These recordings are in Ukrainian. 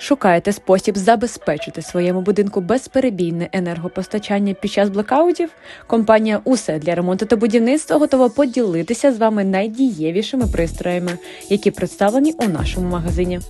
Шукаєте спосіб забезпечити своєму будинку безперебійне енергопостачання під час блекаутів? Компанія Усе для ремонту та будівництва готова поділитися з вами найдієвішими пристроями, які представлені у нашому магазині.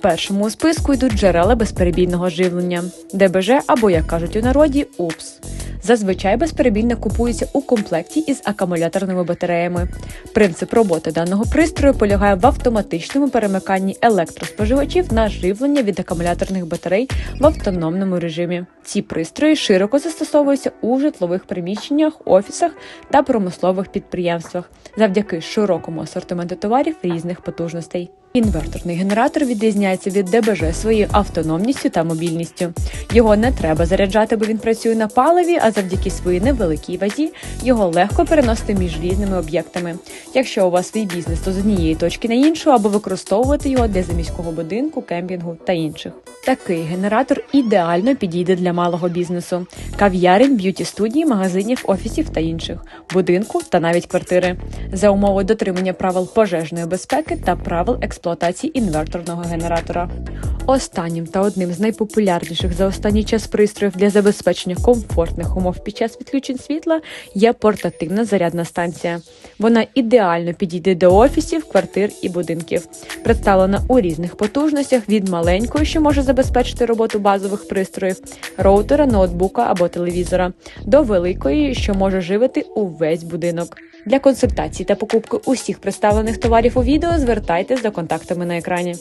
Першому у списку йдуть джерела безперебійного живлення ДБЖ або, як кажуть у народі, УПС. Зазвичай безперебійне купується у комплекті із акумуляторними батареями. Принцип роботи даного пристрою полягає в автоматичному перемиканні електроспоживачів на живлення від акумуляторних батарей в автономному режимі. Ці пристрої широко застосовуються у житлових приміщеннях, офісах та промислових підприємствах завдяки широкому асортименту товарів різних потужностей. Інверторний генератор відрізняється від ДБЖ своєю автономністю та мобільністю. Його не треба заряджати, бо він працює на паливі, а завдяки своїй невеликій вазі його легко переносити між різними об'єктами. Якщо у вас свій бізнес, то з однієї точки на іншу або використовувати його для заміського будинку, кемпінгу та інших. Такий генератор ідеально підійде для малого бізнесу, кав'ярень, б'юті студії, магазинів, офісів та інших, будинку та навіть квартири, за умови дотримання правил пожежної безпеки та правил експлуатації інверторного генератора. Останнім та одним з найпопулярніших за останній час пристроїв для забезпечення комфортних умов під час відключень світла є портативна зарядна станція. Вона ідеально підійде до офісів, квартир і будинків. Представлена у різних потужностях від маленької, що може забезпечити роботу базових пристроїв, роутера, ноутбука або телевізора, до великої, що може живити увесь будинок. Для консультацій та покупки усіх представлених товарів у відео звертайтесь за контактами на екрані.